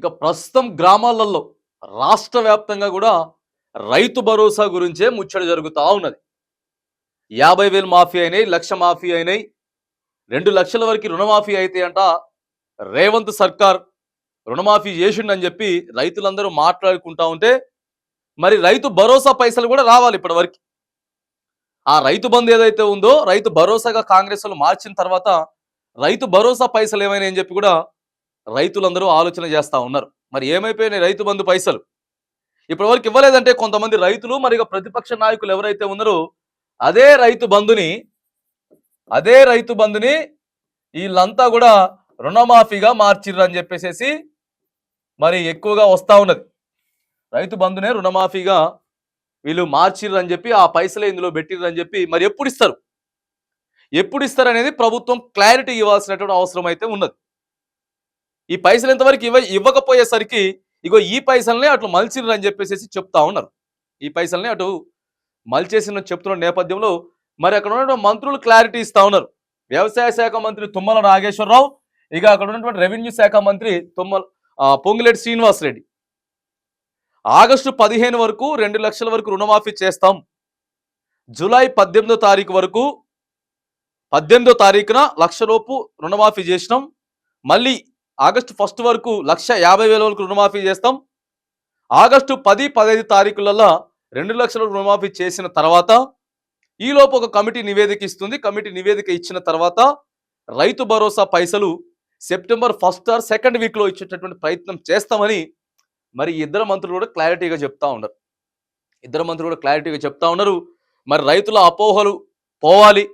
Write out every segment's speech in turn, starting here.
ఇక ప్రస్తుతం గ్రామాలలో రాష్ట్ర వ్యాప్తంగా కూడా రైతు భరోసా గురించే ముచ్చట జరుగుతూ ఉన్నది. యాభై వేలు మాఫీ అయినాయి లక్ష మాఫీ అయినాయి రెండు లక్షల వరకు రుణమాఫీ అయితే అంట రేవంత్ సర్కార్. రుణమాఫీ చేసిండని చెప్పి రైతులందరూ మాట్లాడుకుంటా ఉంటే మరి రైతు భరోసా పైసలు కూడా రావాలి ఇప్పటివరకు. ఆ రైతు బంధు ఏదైతే ఉందో రైతు భరోసాగా కాంగ్రెస్ మార్చిన తర్వాత రైతు భరోసా పైసలు ఏమైనా అని చెప్పి కూడా రైతులందరూ ఆలోచన చేస్తూ ఉన్నారు. మరి ఏమైపోయినాయి రైతు బంధు పైసలు? ఇప్పటి వరకు ఇవ్వలేదంటే కొంతమంది రైతులు మరి ఇక ప్రతిపక్ష నాయకులు ఎవరైతే ఉన్నారో అదే రైతు బంధుని అదే రైతు బంధుని వీళ్ళంతా కూడా రుణమాఫీగా మార్చిర్రు అని చెప్పేసి మరి ఎక్కువగా వస్తూ ఉన్నది. రైతు బంధునే రుణమాఫీగా వీళ్ళు మార్చిర్రు అని చెప్పి ఆ పైసలే ఇందులో పెట్టిర్రు అని చెప్పి మరి ఎప్పుడు ఇస్తారు? ఎప్పుడు ఇస్తారు అనేది ప్రభుత్వం క్లారిటీ ఇవ్వాల్సినటువంటి అవసరం అయితే ఉన్నది. ఈ పైసలు ఎంతవరకు ఇవ్వ ఇవ్వకపోయేసరికి ఇగో ఈ పైసల్ని అట్లు మలిచిర్రు అని చెప్పేసి చెప్తా ఉన్నారు. ఈ పైసల్ని అటు మలిచేసిన చెప్తున్న నేపథ్యంలో మరి అక్కడ ఉన్నటువంటి మంత్రులు క్లారిటీ ఇస్తా ఉన్నారు. వ్యవసాయ శాఖ మంత్రి తుమ్మల నాగేశ్వరరావు ఇక అక్కడ ఉన్నటువంటి రెవెన్యూ శాఖ మంత్రి తుమ్మల ఆ, పొంగులేటి శ్రీనివాస్ రెడ్డి ఆగస్టు పదిహేను వరకు రెండు లక్షల వరకు రుణమాఫీ చేస్తాం. జూలై పద్దెనిమిదో తారీఖు వరకు పద్దెనిమిదో తారీఖున లక్షలోపు రుణమాఫీ చేసినాం. మళ్ళీ ఆగస్టు ఫస్ట్ వరకు లక్ష యాభై వేల వరకు రుణమాఫీ చేస్తాం. ఆగస్టు పది పదహైదు తారీఖులలో రెండు లక్షల రుణమాఫీ చేసిన తర్వాత ఈలోపు ఒక కమిటీ నివేదిక ఇస్తుంది. కమిటీ నివేదిక ఇచ్చిన తర్వాత రైతు భరోసా పైసలు సెప్టెంబర్ ఫస్ట్ ఆర్ సెకండ్ వీక్లో ఇచ్చేటటువంటి ప్రయత్నం చేస్తామని మరి ఇద్దరు మంత్రులు కూడా క్లారిటీగా చెప్తా ఉన్నారు. ఇద్దరు మంత్రులు కూడా క్లారిటీగా చెప్తా ఉన్నారు. మరి రైతుల అపోహలు పోవాలి.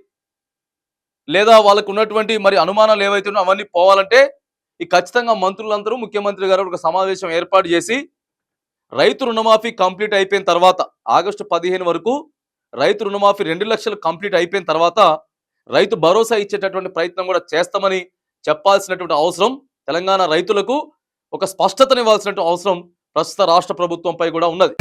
లేదా వాళ్ళకు ఉన్నటువంటి మరి అనుమానాలు ఏవైతే ఉన్నాయో అవన్నీ పోవాలంటే ఈ ఖచ్చితంగా మంత్రులందరూ ముఖ్యమంత్రి గారు ఒక సమావేశం ఏర్పాటు చేసి రైతు రుణమాఫీ కంప్లీట్ అయిపోయిన తర్వాత ఆగస్టు పదిహేను వరకు రైతు రుణమాఫీ రెండు లక్షలు కంప్లీట్ అయిపోయిన తర్వాత రైతు భరోసా ఇచ్చేటటువంటి ప్రయత్నం కూడా చేస్తామని చెప్పాల్సినటువంటి అవసరం తెలంగాణ రైతులకు ఒక స్పష్టతనివ్వాల్సినటువంటి అవసరం ప్రస్తుత రాష్ట్ర ప్రభుత్వంపై కూడా ఉన్నది.